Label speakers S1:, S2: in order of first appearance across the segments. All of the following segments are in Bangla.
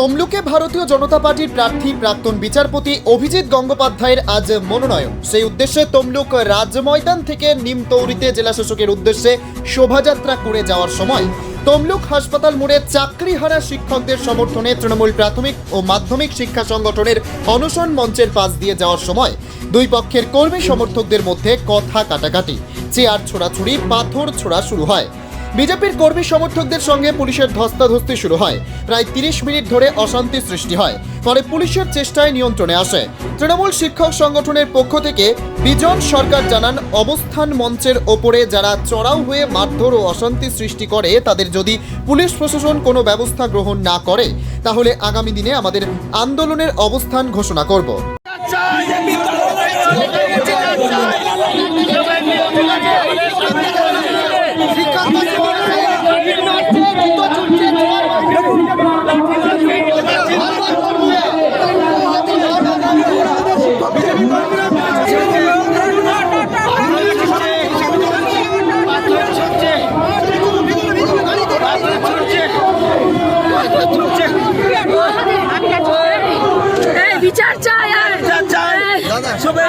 S1: তমলুকে ভারতীয় জনতা পার্টির প্রার্থী প্রাক্তন বিচারপতি অভিজিৎ গঙ্গোপাধ্যায়ের আজ মনোনয়ন। সেই উদ্দেশ্যে তমলুক রাজ ময়দান থেকে নিমতৌরিতে জেলাশাসকের উদ্দেশ্যে শোভাযাত্রা করে যাওয়ার সময় তমলুক হাসপাতাল মোড়ে চাকরিহারা শিক্ষকদের সমর্থনে তৃণমূল প্রাথমিক ও মাধ্যমিক শিক্ষা সংগঠনের অনশন মঞ্চের পাশ দিয়ে যাওয়ার সময় দুই পক্ষের কর্মী সমর্থকদের মধ্যে কথা কাটাকাটি। চেয়ার ছোড়াছুড়ি, পাথর ছোড়া শুরু হয়। বিজেপির কর্মী সমর্থকদের সঙ্গে পুলিশের ধস্তাধস্তি শুরু হয়। প্রায় তিরিশ মিনিট ধরে অশান্তি সৃষ্টি হয়। পরে পুলিশের চেষ্টায় নিয়ন্ত্রণে আসে। তৃণমূল শিক্ষক সংগঠনের পক্ষ থেকে বিজন সরকার জানান, অবস্থান মঞ্চের ওপরে যারা চড়াও হয়ে মারধর ও অশান্তি সৃষ্টি করে, তাদের যদি পুলিশ প্রশাসন কোনো ব্যবস্থা গ্রহণ না করে, তাহলে আগামী দিনে আমাদের আন্দোলনের অবস্থান ঘোষণা করব।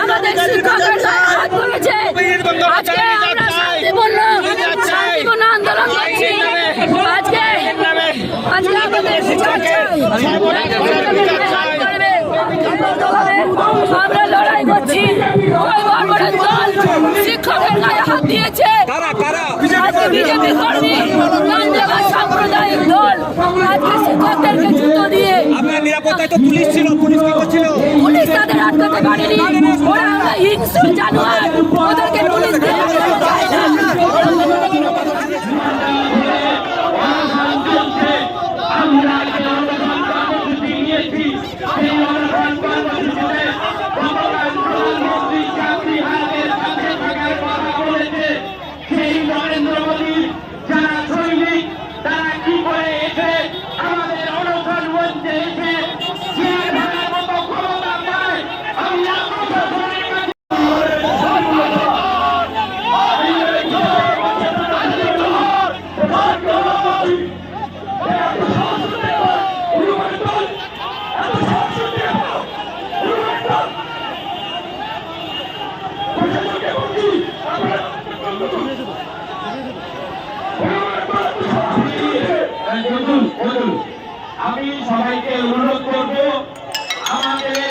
S2: আমাদের শিক্ষকের হাত তুলেছে আজকে আমরা শান্তিপূর্ণ শান্তিপূর্ণ আন্দোলন করছি আজকে আজকে আমাদের আমরা লড়াই করছি। শিক্ষকের গায়ে হাত দিয়েছে। আজকে বিজেপি কর্মী সাম্প্রদায়িক দল আজকে শিক্ষকদেরকে জুতো দিয়ে
S3: আপনার নিরাপত্তায় তো পুলিশ ছিল
S2: আটকাতে পারেনি ওরা হিংস্র জানোয়ার। ওদেরকে পুলিশ দিয়ে
S4: আমি সবাইকে অনুরোধ করব আমাদের